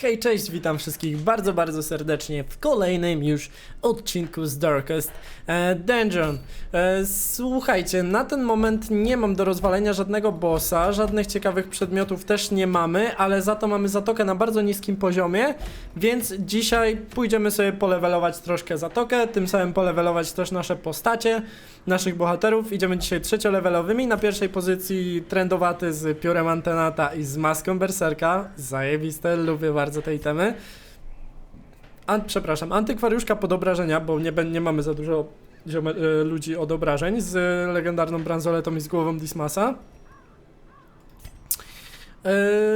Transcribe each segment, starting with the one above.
Hej, cześć, witam wszystkich bardzo, bardzo serdecznie w kolejnym już odcinku z Darkest e, Dungeon. E, słuchajcie, na ten moment nie mam do rozwalenia żadnego bossa, żadnych ciekawych przedmiotów też nie mamy, ale za to mamy zatokę na bardzo niskim poziomie, więc dzisiaj pójdziemy sobie polewelować troszkę zatokę, tym samym polewelować też nasze postacie, naszych bohaterów. Idziemy dzisiaj trzeciolevelowymi, na pierwszej pozycji trendowaty z piórem antenata i z maską berserka, zajebiste, lubię bardzo te itemy. An, przepraszam, antykwariuszka pod obrażenia, bo nie, nie mamy za dużo e, ludzi od obrażeń, z legendarną bransoletą i z głową Dismasa.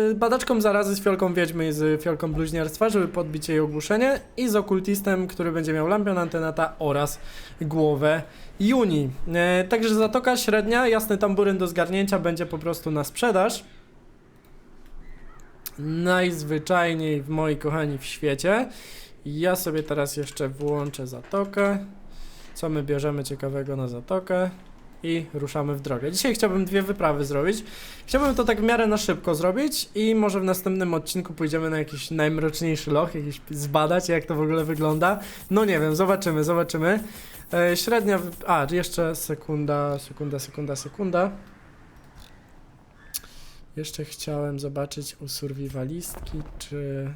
Yy, badaczką zarazy z fiolką wiedźmy i z fiolką bluźnierstwa, żeby podbić jej ogłuszenie i z okultistem, który będzie miał lampion antenata oraz głowę Juni. Yy, także zatoka średnia, jasny tamburyn do zgarnięcia będzie po prostu na sprzedaż. Najzwyczajniej w moi kochani w świecie. Ja sobie teraz jeszcze włączę zatokę. Co my bierzemy ciekawego na zatokę? I ruszamy w drogę. Dzisiaj chciałbym dwie wyprawy zrobić. Chciałbym to tak w miarę na szybko zrobić i może w następnym odcinku pójdziemy na jakiś najmroczniejszy loch, jakiś zbadać jak to w ogóle wygląda. No nie wiem, zobaczymy, zobaczymy. E, średnia, a jeszcze sekunda, sekunda, sekunda, sekunda. Jeszcze chciałem zobaczyć u survivalistki, czy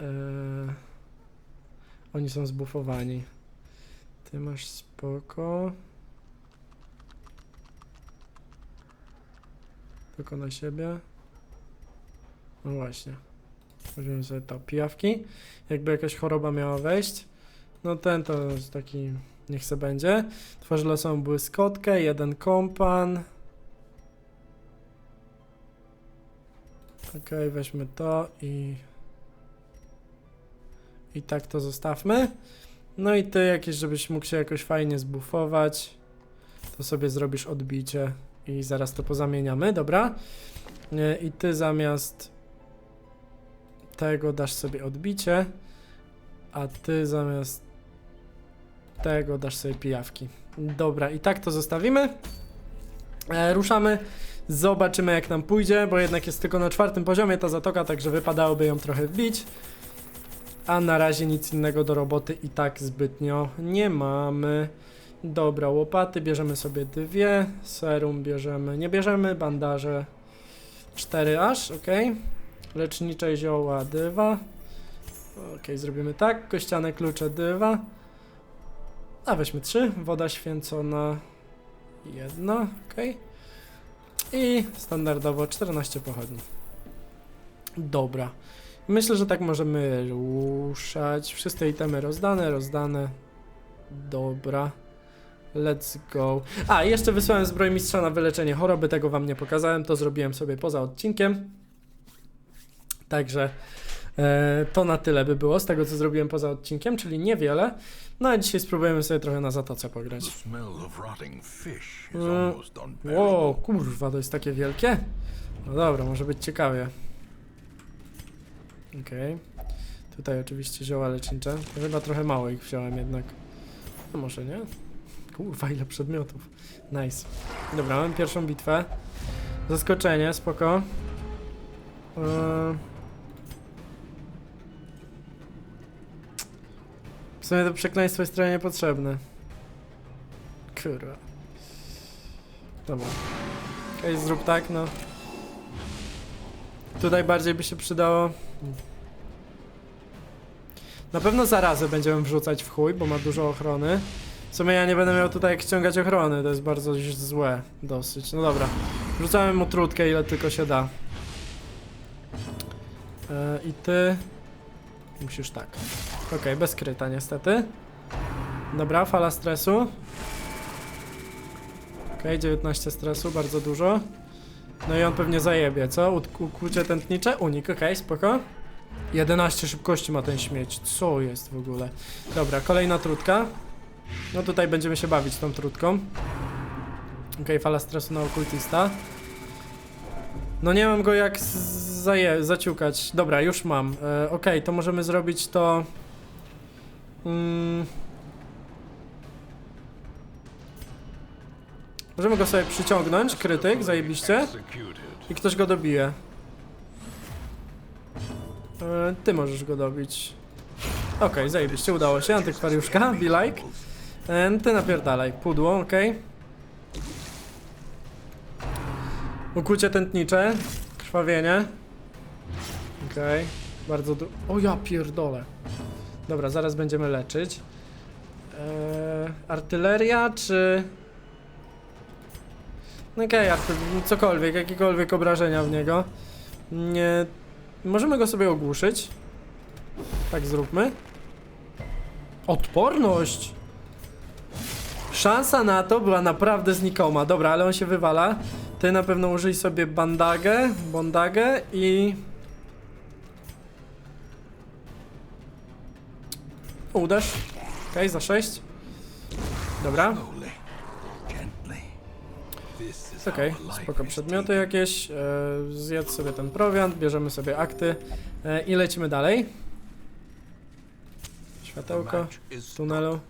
e, oni są zbufowani. Ty masz spoko. Tylko na siebie. No właśnie. Weźmiemy sobie to. Pijawki. Jakby jakaś choroba miała wejść. No ten to taki... Niech se będzie. Tworzy losową błyskotkę. Jeden kompan. Okej, weźmy to i... I tak to zostawmy. No i ty jakieś, żebyś mógł się jakoś fajnie zbufować, to sobie zrobisz odbicie i zaraz to pozamieniamy, dobra? I ty zamiast tego dasz sobie odbicie, a ty zamiast tego dasz sobie pijawki. Dobra, i tak to zostawimy. E, ruszamy, zobaczymy jak nam pójdzie, bo jednak jest tylko na czwartym poziomie ta zatoka, także wypadałoby ją trochę wbić. A na razie nic innego do roboty i tak zbytnio nie mamy. Dobra, łopaty bierzemy sobie dwie, serum bierzemy, nie bierzemy, bandaże cztery aż, ok. Lecznicze zioła dywa. Ok, zrobimy tak, kościane klucze dywa. A weźmy trzy, woda święcona jedna, ok. I standardowo 14 pochodni. Dobra. Myślę, że tak możemy ruszać. Wszystkie itemy rozdane, rozdane. Dobra. Let's go. A, jeszcze wysłałem zbrojmistrza na wyleczenie choroby, tego wam nie pokazałem, to zrobiłem sobie poza odcinkiem. Także e, to na tyle by było z tego, co zrobiłem poza odcinkiem, czyli niewiele. No a dzisiaj spróbujemy sobie trochę na zatoce pograć. unbearable. Wow, kurwa, to jest takie wielkie? No dobra, może być ciekawie. Okej. Tutaj oczywiście zioła lecznicze. Chyba trochę mało ich wziąłem jednak. No może nie? Kurwa, ile przedmiotów. Nice. Dobra, mam pierwszą bitwę. Zaskoczenie, spoko. Eee... W sumie to przekleństwo jest trochę niepotrzebne. Kurwa. Dobra. Okej, zrób tak, no. Tutaj bardziej by się przydało. Na pewno zarazę będziemy wrzucać w chuj, bo ma dużo ochrony. W sumie ja nie będę miał tutaj jak ściągać ochrony, to jest bardzo złe dosyć. No dobra. Wrzucamy mu trutkę ile tylko się da. E, I ty... Musisz tak. Okej, bez kryta niestety. Dobra, fala stresu. Okej, 19 stresu, bardzo dużo. No i on pewnie zajebie, co? Ukłucie tętnicze? Unik, okej, spoko. 11 szybkości ma ten śmieć. Co jest w ogóle? Dobra, kolejna trutka. No tutaj będziemy się bawić tą trutką. Okej, fala stresu na okultista. No nie mam go jak zaje zaciukać. Dobra, już mam. E, Okej, to możemy zrobić to... Mm. Możemy go sobie przyciągnąć, krytyk, zajebiście. I ktoś go dobije. E, ty możesz go dobić. Okej, zajebiście, udało się. Antykwariuszka, be like. E, ty napierdalaj. Pudło, okej. Ukucie tętnicze. Krwawienie. Okej. Bardzo du... O ja pierdolę. Dobra, zaraz będziemy leczyć. Eee, artyleria czy... Okej, arty... cokolwiek, jakiekolwiek obrażenia w niego. Nie... Możemy go sobie ogłuszyć. Tak zróbmy. Odporność! Szansa na to była naprawdę znikoma. Dobra, ale on się wywala. Ty na pewno użyj sobie bandagę, bondagę i... Uderz. Okej, za 6. Dobra, okej, life spoko. Przedmioty jakieś, e, zjedz sobie ten prowiant, bierzemy sobie akty e, i lecimy dalej. Światełko tunelu.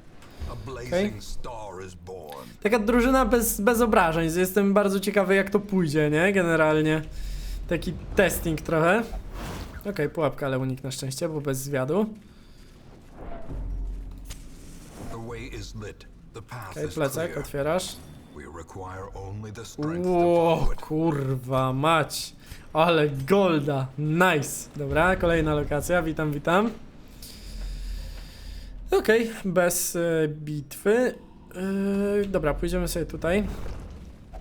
Born. Taka drużyna bez, bez obrażeń, jestem bardzo ciekawy jak to pójdzie, nie? Generalnie. Taki testing trochę. Okej, pułapka, ale unik na szczęście, bo bez zwiadu. Okej, is plecak, otwierasz. Ło, kurwa mać. Ale golda. Nice. Dobra, kolejna lokacja. Witam, witam. Okej, bez e, bitwy. E, dobra, pójdziemy sobie tutaj.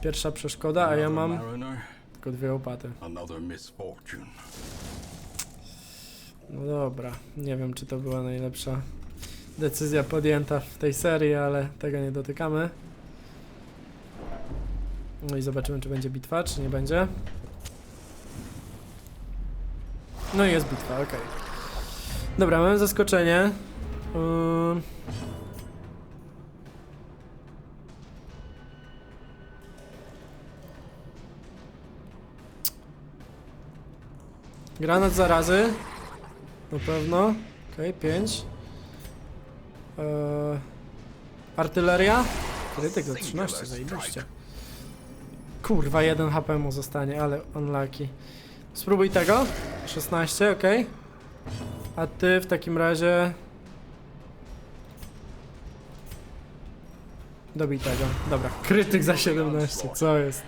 Pierwsza przeszkoda, a ja mam tylko dwie łopaty. No dobra, nie wiem czy to była najlepsza decyzja podjęta w tej serii, ale tego nie dotykamy. No i zobaczymy czy będzie bitwa, czy nie będzie. No i jest bitwa, okej. Dobra, mamy zaskoczenie. Ym. Granat zarazy. Na pewno. Okej, 5. Eee, artyleria. Krytyk za 13, zajebiście. Kurwa, 1 HP mu zostanie, ale unlucky. Spróbuj tego. 16, ok. A ty w takim razie... Dobij tego. Dobra, krytyk za 17, co jest?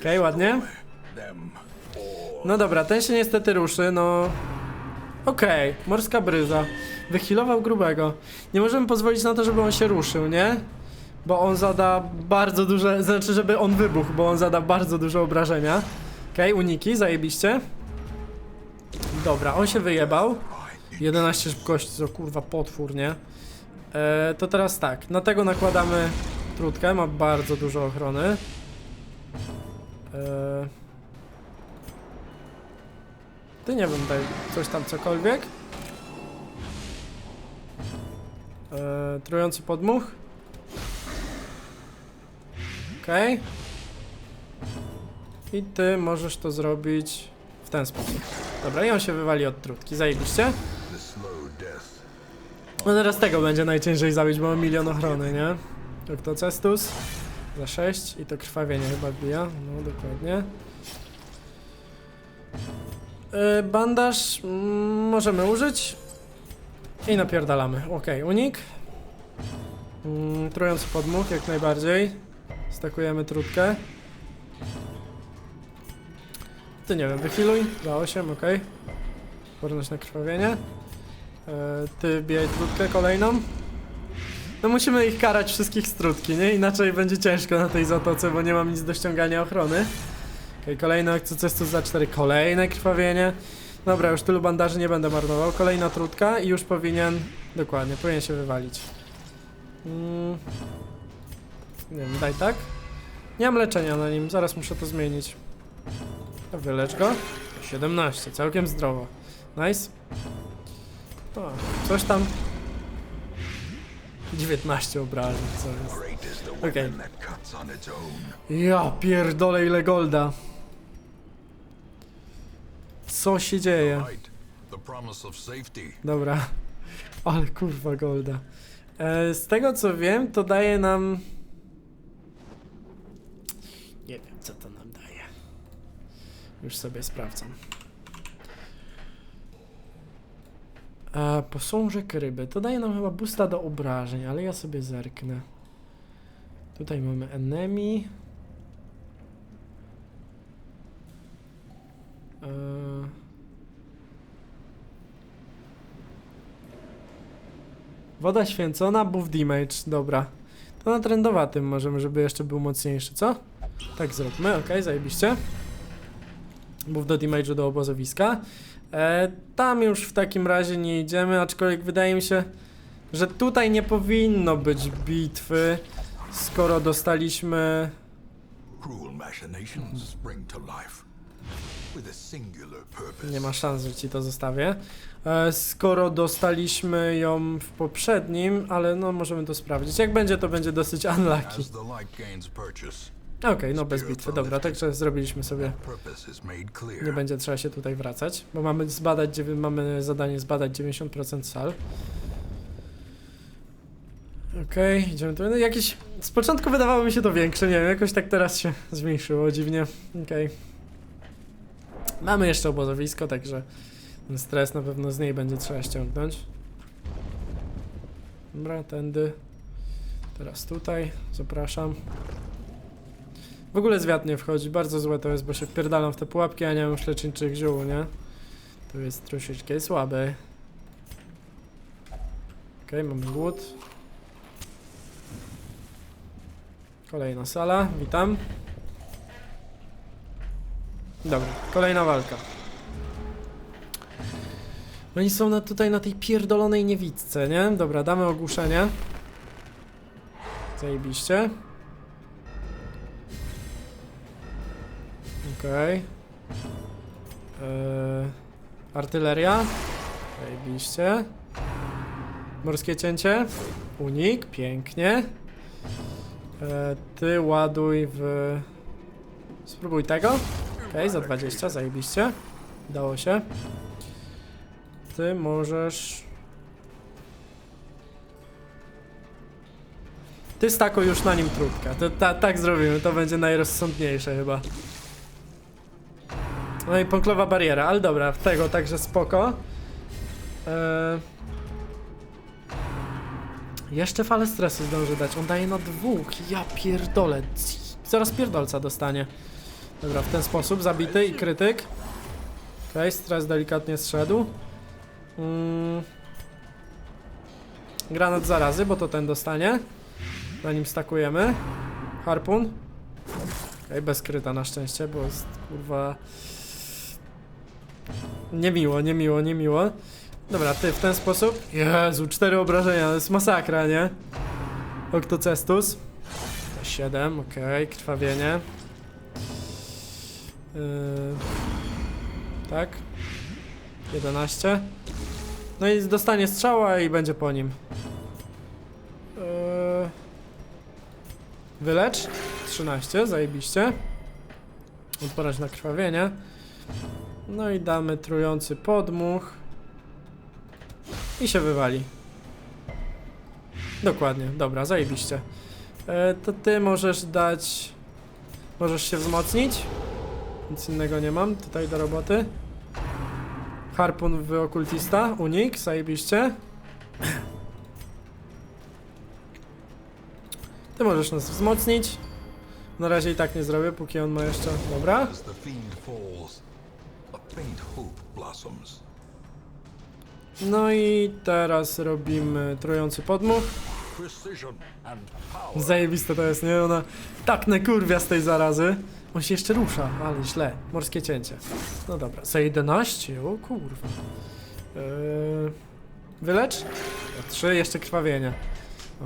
Okej, ładnie. No dobra, ten się niestety ruszy, no... Okej, morska bryza. Wychilował grubego. Nie możemy pozwolić na to, żeby on się ruszył, nie? Bo on zada bardzo duże... Znaczy, żeby on wybuchł, bo on zada bardzo duże obrażenia. Okej, uniki, zajebiście. Dobra, on się wyjebał. 11 szybkości, to kurwa potwór, nie? E, to teraz tak, na tego nakładamy trutkę, ma bardzo dużo ochrony. E, ty nie wiem, daj coś tam cokolwiek. E, trujący podmuch. Okej. I ty możesz to zrobić w ten sposób. Dobra, i on się wywali od trutki, zajebiście. No teraz tego będzie najciężej zabić, bo ma milion ochrony, nie? Octocestus za 6 i to krwawienie chyba bija, no dokładnie. Yy, bandaż mm, możemy użyć i napierdalamy. Ok, unik. Mm, podmuch jak najbardziej. Stakujemy trutkę. Ty nie wiem, wychiluj. Za 8, ok. Porność na krwawienie. E, ty bijaj trutkę kolejną. No musimy ich karać wszystkich z trutki, nie? Inaczej będzie ciężko na tej zatoce, bo nie mam nic do ściągania ochrony. Okej, kolejny akcestus za 4, kolejne krwawienie. Dobra, już tylu bandaży nie będę marnował. Kolejna trutka i już powinien... Dokładnie, powinien się wywalić. Mm. Nie wiem, daj tak. Nie mam leczenia na nim, zaraz muszę to zmienić. Wylecz go. 17, całkiem zdrowo. Nice. Coś tam. 19 obrażeń, co jest. The Okay. Ja pierdolę ile golda. Co się dzieje? Dobra. Ale kurwa golda. E, z tego co wiem, to daje nam... Nie wiem, co to nam daje. Już sobie sprawdzam. E, posążek ryby. To daje nam chyba boosta do obrażeń, ale ja sobie zerknę. Tutaj mamy enemy. E, woda święcona, buff damage. Dobra. To na trendowatym możemy, żeby jeszcze był mocniejszy, co? Tak zróbmy, ok, zajebiście. Buff do damage'u do obozowiska. E, tam już w takim razie nie idziemy, aczkolwiek wydaje mi się, że tutaj nie powinno być bitwy, skoro dostaliśmy... Nie ma szans, że ci to zostawię. E, skoro dostaliśmy ją w poprzednim, ale no możemy to sprawdzić. Jak będzie, to będzie dosyć unlucky. Okej, no bez bitwy, dobra, także zrobiliśmy sobie. Nie będzie trzeba się tutaj wracać, bo mamy zbadać, mamy zadanie zbadać 90% sal. Okej, idziemy tu. No, jakieś. Z początku wydawało mi się to większe, nie wiem, jakoś tak teraz się zmniejszyło dziwnie. Okej. Mamy jeszcze obozowisko, także ten stres na pewno z niej będzie trzeba ściągnąć. Dobra, tędy. Teraz tutaj, zapraszam. W ogóle zwiat nie wchodzi, bardzo złe to jest, bo się wpierdalam w te pułapki, a nie mam już leczniczych ziół, nie? To jest troszeczkę słabe. Okej, mamy głód. Kolejna sala, witam. Dobra, kolejna walka. Oni są na, tutaj na tej pierdolonej niewidce, nie? Dobra, damy ogłuszenie. Zajebiście. Okej. Eee, artyleria. Zajebiście. Morskie cięcie. Unik, pięknie. Eee, ty ładuj w... Spróbuj tego. Okej, za 20, zajebiście. Dało się. Ty możesz... Ty stako już na nim trudka. To, ta, tak zrobimy, to będzie najrozsądniejsze chyba. No i pąklowa bariera, ale dobra, tego także spoko. Eee... Jeszcze falę stresu zdąży dać. On daje na dwóch. Ja pierdolę. Zaraz pierdolca dostanie. Dobra, w ten sposób zabity i krytyk. Okej, stres delikatnie zszedł. Mm. Granat zarazy, bo to ten dostanie. Na nim stakujemy. Harpun. Okej, bez kryta na szczęście, bo jest kurwa... Niemiło, niemiło, niemiło. Dobra, ty w ten sposób. Jezu, cztery obrażenia, to jest masakra, nie? Octocestus. 7, okej, krwawienie. Yy, tak. 11. No i dostanie strzała i będzie po nim. Yy, wylecz. 13, zajebiście. Odporność na krwawienie. No i damy trujący podmuch. I się wywali. Dokładnie, dobra, zajebiście. E, to ty możesz dać... Możesz się wzmocnić. Nic innego nie mam tutaj do roboty. Harpun w okultista, unik, zajebiście. Ty możesz nas wzmocnić. Na razie i tak nie zrobię, póki on ma jeszcze... Dobra. No i teraz robimy trujący podmuch. Zajebiste to jest, nie? Ona tak nakurwia z tej zarazy. On się jeszcze rusza, ale źle. Morskie cięcie. No dobra, za 11? O kurwa. Yy, wylecz? O, 3, jeszcze krwawienie.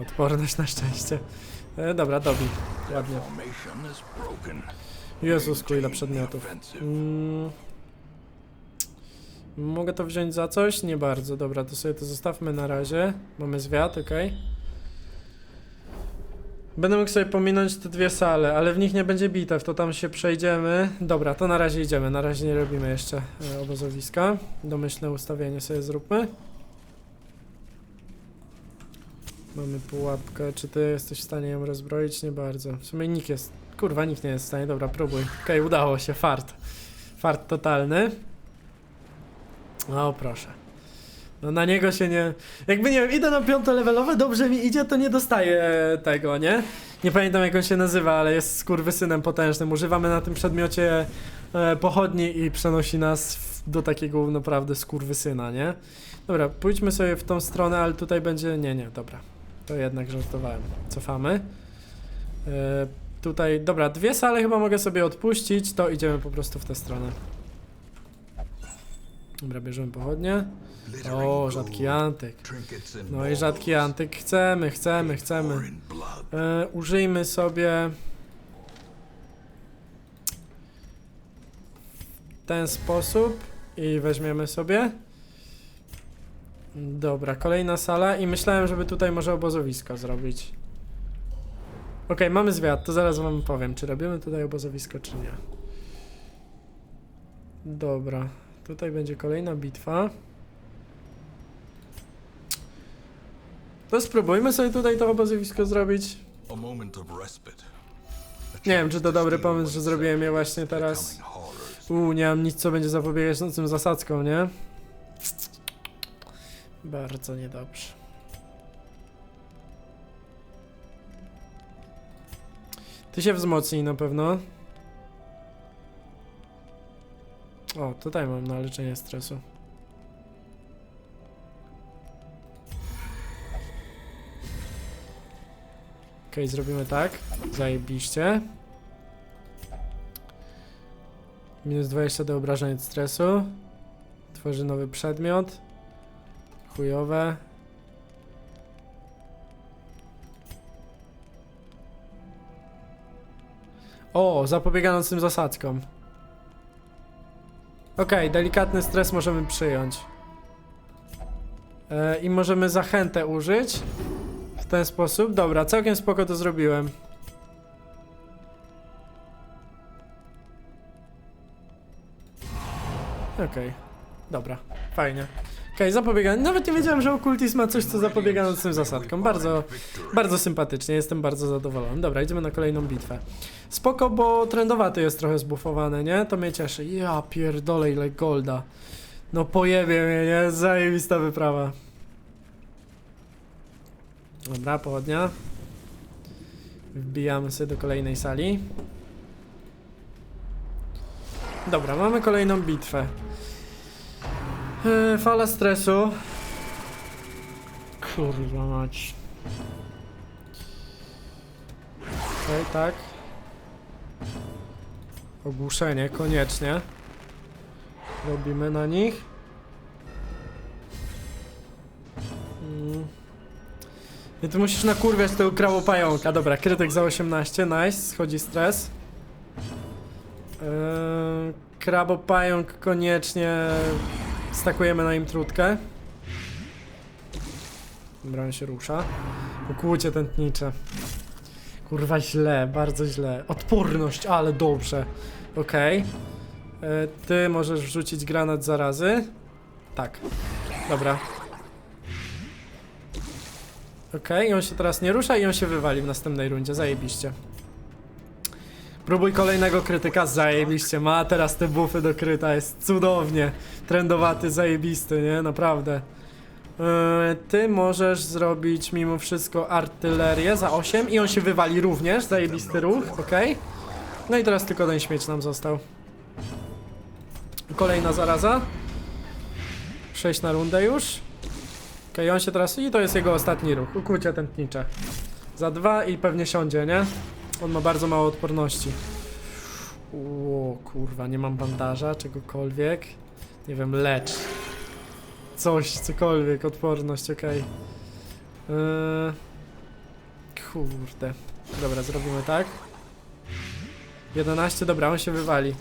Odporność na szczęście. Yy, dobra, dobi. Ładnie. Jezusku, ile przedmiotów. offensive. Mogę to wziąć za coś? Nie bardzo. Dobra, to sobie to zostawmy na razie. Mamy zwiat, ok. Będę mógł sobie pominąć te dwie sale, ale w nich nie będzie bitew, to tam się przejdziemy. Dobra, to na razie idziemy. Na razie nie robimy jeszcze e, obozowiska. Domyślne ustawienie sobie zróbmy. Mamy pułapkę. Czy ty jesteś w stanie ją rozbroić? Nie bardzo. W sumie nikt jest. Kurwa, nikt nie jest w stanie. Dobra, próbuj. Okej, udało się. Fart. Fart totalny. O, proszę. No na niego się nie... Jakby nie wiem, idę na piąte levelowe, dobrze mi idzie, to nie dostaję tego, nie? Nie pamiętam jak on się nazywa, ale jest skurwysynem potężnym. Używamy na tym przedmiocie e, pochodni i przenosi nas w, do takiego naprawdę skurwysyna, nie? Dobra, pójdźmy sobie w tą stronę, ale tutaj będzie... Nie, nie, dobra. To jednak żartowałem. Cofamy. E, tutaj, dobra, dwie sale chyba mogę sobie odpuścić, to idziemy po prostu w tę stronę. Dobra, bierzemy pochodnie. O, rzadki antyk. No i rzadki antyk. Chcemy, chcemy, chcemy. E, użyjmy sobie w ten sposób i weźmiemy sobie. Dobra, kolejna sala i myślałem, żeby tutaj może obozowisko zrobić. Okej, mamy zwiat, to zaraz wam powiem, czy robimy tutaj obozowisko, czy nie. Dobra, tutaj będzie kolejna bitwa. To spróbujmy sobie tutaj to obozowisko zrobić. Nie wiem, czy to dobry pomysł, że zrobiłem je właśnie teraz. Uuu, nie mam nic, co będzie zapobiegać nocnym zasadzkom, nie? Bardzo niedobrze. Ty się wzmocnij na pewno. O, tutaj mam na leczenie stresu. Okej, zrobimy tak. Zajebiście. Minus 20 do obrażeń od stresu. Tworzy nowy przedmiot. Chujowe. O, zapobiega nocnym zasadzkom. Okej, delikatny stres możemy przyjąć. E, I możemy zachętę użyć. W ten sposób. Dobra, całkiem spoko to zrobiłem. Okej, dobra, fajnie. Okej, zapobieganie. Nawet nie wiedziałem, że okultizm ma coś, co zapobiega nocnym zasadkom. Bardzo, bardzo sympatycznie, jestem bardzo zadowolony. Dobra, idziemy na kolejną bitwę. Spoko, bo trendowaty jest trochę zbufowany, nie? To mnie cieszy. Ja pierdolę ile golda. No pojebie mnie, nie? Zajebista wyprawa. Dobra, pochodnia. Wbijamy sobie do kolejnej sali. Dobra, mamy kolejną bitwę. Yy, fala stresu. Kurwa mać. Okej, tak. Ogłuszenie, koniecznie. Robimy na nich. Mm. I tu musisz nakurwiać tego krałopająka. Dobra, krytyk za 18, nice, schodzi stres. Yy, krabopająk koniecznie stakujemy na im trutkę. On się rusza. Ukłucie tętnicze. Kurwa źle, bardzo źle. Odporność, ale dobrze. Okej. E, Ty możesz wrzucić granat zarazy. Tak. Dobra. Okej, i on się teraz nie rusza i on się wywali w następnej rundzie. Zajebiście. Próbuj kolejnego krytyka, zajebiście. Ma teraz te buffy do kryta, jest cudownie. Trendowaty, zajebisty, nie? Naprawdę. Yy, ty możesz zrobić mimo wszystko artylerię za 8 i on się wywali również, zajebisty ruch, ok? No i teraz tylko ten śmieć nam został. Kolejna zaraza. 6 na rundę już. Ok, on się teraz... i to jest jego ostatni ruch, ukłucie tętnicze. Za dwa i pewnie siądzie, nie? On ma bardzo mało odporności. O kurwa, nie mam bandaża, czegokolwiek. Nie wiem, lecz. Coś, cokolwiek, odporność, okej. Yy... Kurde. Dobra, zrobimy tak. 11, dobra, on się wywali.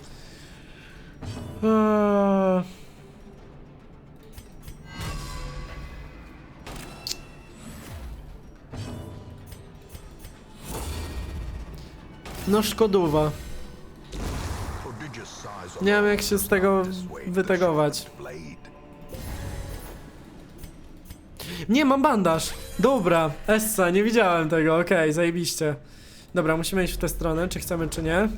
Eee... No szkodowa. Nie wiem jak się z tego wytegować. Nie, mam bandaż. Dobra, Essa, nie widziałem tego, okej, zajebiście. Dobra, musimy iść w tę stronę, czy chcemy, czy nie.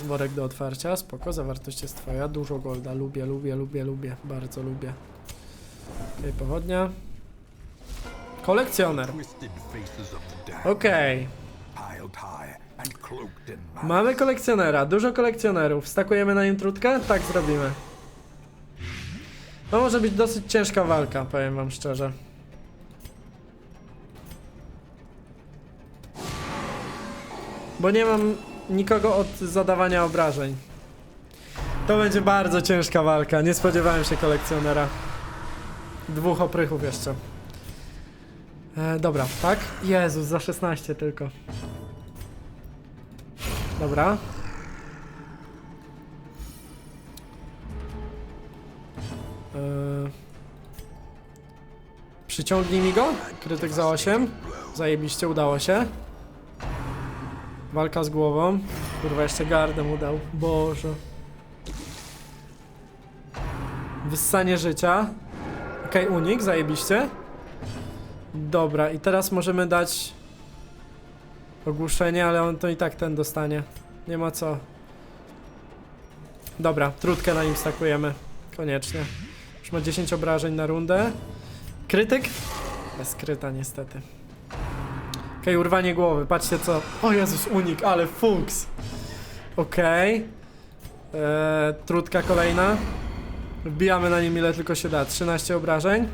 Worek do otwarcia, spoko, zawartość jest twoja, dużo golda, lubię, lubię, lubię, lubię, bardzo lubię. Okej, pochodnia. Kolekcjoner. Okej. piled Mamy kolekcjonera, dużo kolekcjonerów. Stakujemy na nim trutkę? Tak zrobimy. To może być dosyć ciężka walka, powiem wam szczerze. Bo nie mam nikogo od zadawania obrażeń. To będzie bardzo ciężka walka. Nie spodziewałem się kolekcjonera. Dwóch oprychów jeszcze. E, dobra, tak? Jezus, za 16 tylko. Dobra. Eee. Przyciągnij mi go. Krytyk za 8. Zajebiście, udało się. Walka z głową. Kurwa, jeszcze gardę mu dał. Boże. Wyssanie życia. Okej, unik, zajebiście. Dobra, i teraz możemy dać ogłuszenie, ale on to i tak ten dostanie. Nie ma co. Dobra, trutkę na nim stakujemy. Koniecznie. Już ma 10 obrażeń na rundę. Krytyk? Bez kryta niestety. Okej, urwanie głowy. Patrzcie co. O Jezus, unik, ale fuks. Okej. Eee, trutka kolejna. Wbijamy na nim ile tylko się da. 13 obrażeń.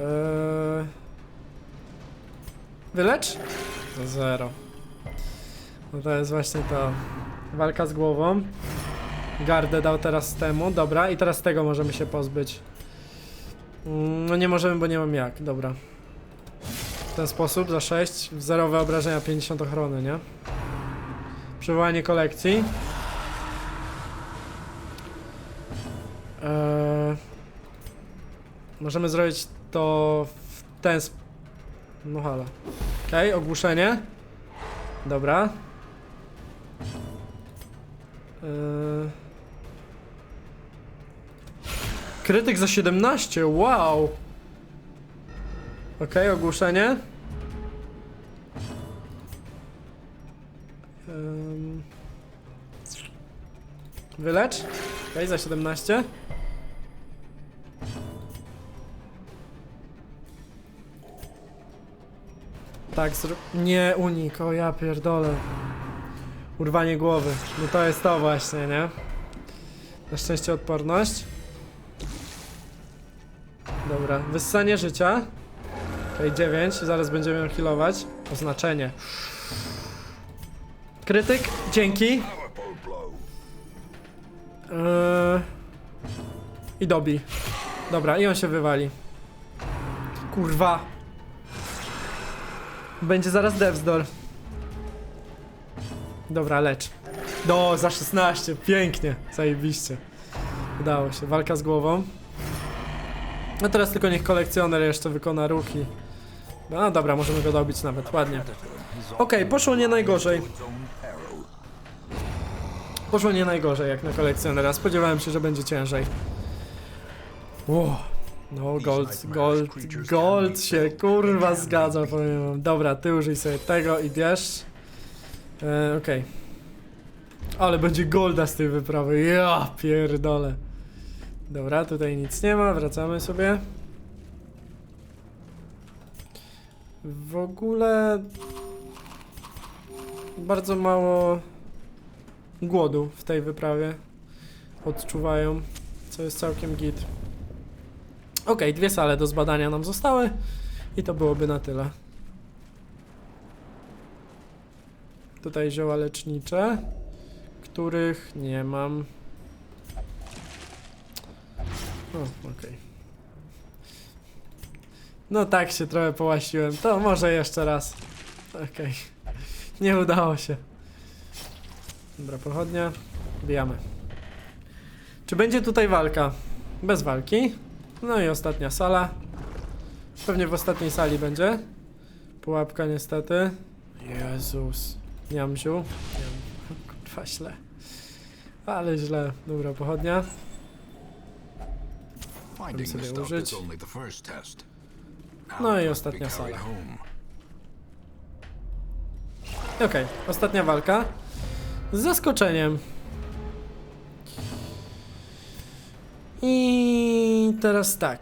Eee... Wylecz? Zero. No to jest właśnie to. Walka z głową. Gardę dał teraz temu, dobra. I teraz tego możemy się pozbyć. Mm, No nie możemy, bo nie mam jak, dobra. W ten sposób, za 6. Zerowe obrażenia, 50 ochrony, nie? Przywołanie kolekcji. Eee, możemy zrobić to w ten sposób. No halo. Okej, ogłuszenie. Dobra. Yy... Krytyk za 17, wow! Okej, ogłuszenie. Ym... Wylecz. Okej, za 17. Tak. Nie, unik, o ja pierdolę. Urwanie głowy. No to jest to właśnie, nie? Na szczęście odporność. Dobra, wyssanie życia. Okej, 9, zaraz będziemy ją healować. Oznaczenie. Krytyk, dzięki. Yy... I dobi. Dobra, i on się wywali. Kurwa. Będzie zaraz Devsdor. Dobra, lecz. Do, za 16, pięknie, zajebiście. Udało się, walka z głową. No teraz tylko niech kolekcjoner jeszcze wykona ruki. No dobra, możemy go dobić nawet, ładnie. Okej, poszło nie najgorzej. Poszło nie najgorzej jak na kolekcjonera. Spodziewałem się, że będzie ciężej. Ło. No, gold, gold, gold się kurwa zgadza, powiem wam. Dobra, ty użyj sobie tego i bierz. E, Okej. Ale będzie golda z tej wyprawy. Ja pierdolę. Dobra, tutaj nic nie ma, wracamy sobie. W ogóle bardzo mało głodu w tej wyprawie odczuwają, co jest całkiem git. Okej, dwie sale do zbadania nam zostały i to byłoby na tyle. Tutaj zioła lecznicze, których nie mam. O, okej. No tak się trochę połasiłem, to może jeszcze raz. Okej. Nie udało się. Dobra, pochodnia. Bijamy. Czy będzie tutaj walka? Bez walki. No i ostatnia sala. Pewnie w ostatniej sali będzie. Pułapka niestety. Jezus. Niamziu. Niam. Kurwa źle. Ale źle. Dobra, pochodnia. Finding sobie użyć. No i ostatnia sala. Okej, ostatnia walka. Z zaskoczeniem. I teraz tak.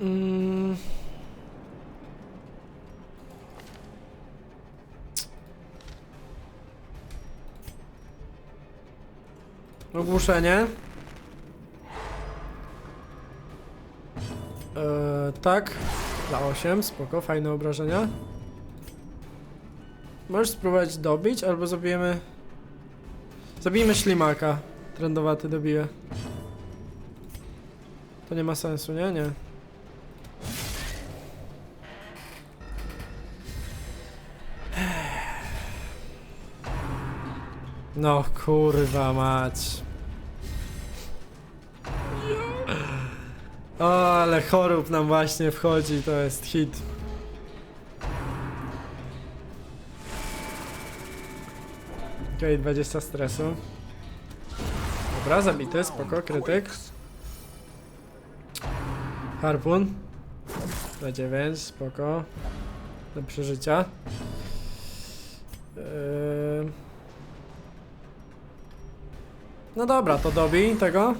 Mm. Ogłuszenie. Eee, tak. Dla 8, spoko, fajne obrażenia. Możesz spróbować dobić, albo zabijemy... Zabijmy ślimaka. Trendowaty dobije. To nie ma sensu, nie? Nie. No kurwa mać. O, ale chorób nam właśnie wchodzi, to jest hit. Okej, 20 stresu. Dobra, zabity, spoko, krytyk. Harpun. Na 9, spoko. Do przeżycia. Yy... No dobra, to dobij tego.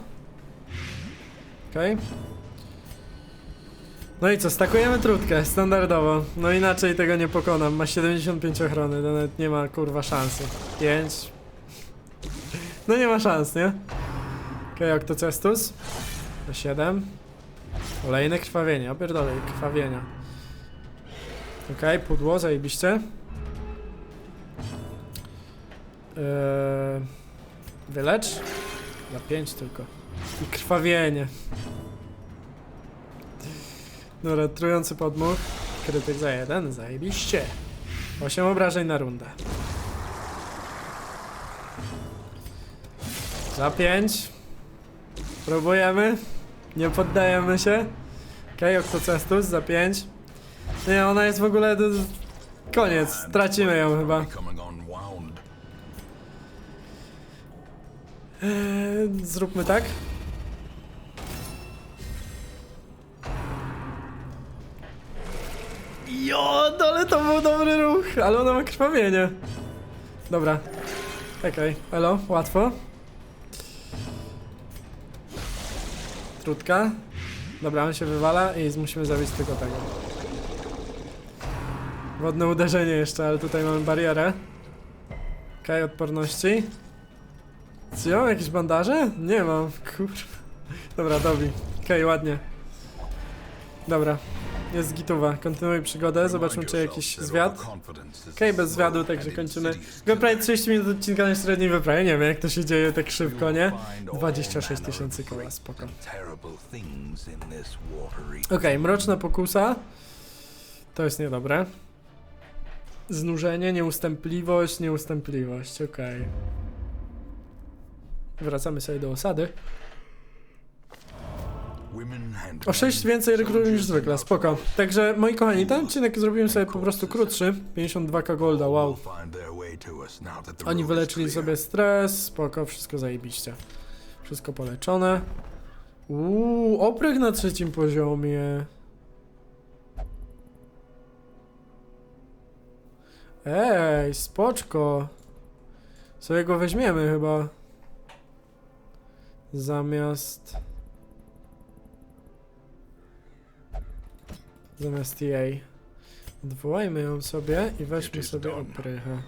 Okej. No i co, stakujemy trutkę, standardowo. No inaczej tego nie pokonam. Ma 75 ochrony, to nawet nie ma kurwa szansy. 5. No nie ma szans, nie? Okej, Octocestus. To 7. Kolejne krwawienie, opierdolę, krwawienia. Okej, pudło, zajebiście. Yy, wylecz. Na 5 tylko. I krwawienie. Dobra, trujący podmuch. Krytyk za jeden, zajebiście. 8 obrażeń na rundę. Za 5. Próbujemy. Nie poddajemy się. Okej, okay, Octocestus za 5. Nie, ona jest w ogóle... Do... Koniec, tracimy ją chyba. Eee, zróbmy tak. Jo, no ale to był dobry ruch, ale ona ma krwawienie. Dobra. Okej, elo, łatwo. Trutka. Dobra, on się wywala i musimy zabić tylko tego. Wodne uderzenie jeszcze, ale tutaj mamy barierę. Okej, odporności. Czy mam jakieś bandaże? Nie mam, kurwa. Dobra, dobi. Okej, ładnie. Dobra, jest gitowa. Kontynuuj przygodę, zobaczmy czy jakiś zwiat. Okej, bez zwiadu, także kończymy. Go prawie 30 minut odcinka na średniej wyprawie, nie wiem jak to się dzieje tak szybko, nie? 26 tysięcy koła, spoko. Okej, mroczna pokusa. To jest niedobre. Znużenie, nieustępliwość, nieustępliwość, okej. Wracamy sobie do osady. O 6 więcej rekrutów niż zwykle, spoko. Także moi kochani, ten odcinek zrobiłem sobie po prostu krótszy. 52k golda, wow. Oni wyleczyli sobie stres, spoko, wszystko zajebiście. Wszystko poleczone. Uuu, opryk na trzecim poziomie. Ej, spoczko. Sobie go weźmiemy chyba. Zamiast... Zamiast jej. Odwołajmy ją sobie i weźmy sobie oprychę.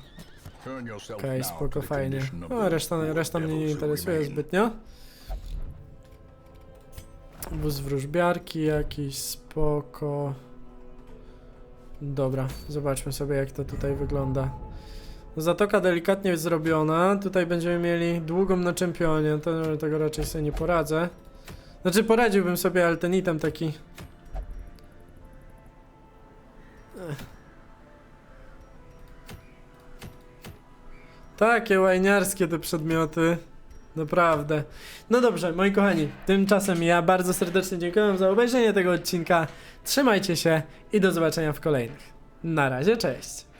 Okej, spoko, fajnie. No, reszta, reszta mnie nie interesuje zbytnio. Wóz wróżbiarki jakiś, spoko. Dobra, zobaczmy sobie jak to tutaj wygląda. Zatoka delikatnie zrobiona. Tutaj będziemy mieli długą na czempionie. To, tego raczej sobie nie poradzę. Znaczy poradziłbym sobie, ale ten item taki... Takie łajniarskie te przedmioty. Naprawdę. No dobrze, moi kochani, tymczasem ja bardzo serdecznie dziękuję za obejrzenie tego odcinka. Trzymajcie się i do zobaczenia w kolejnych. Na razie, cześć.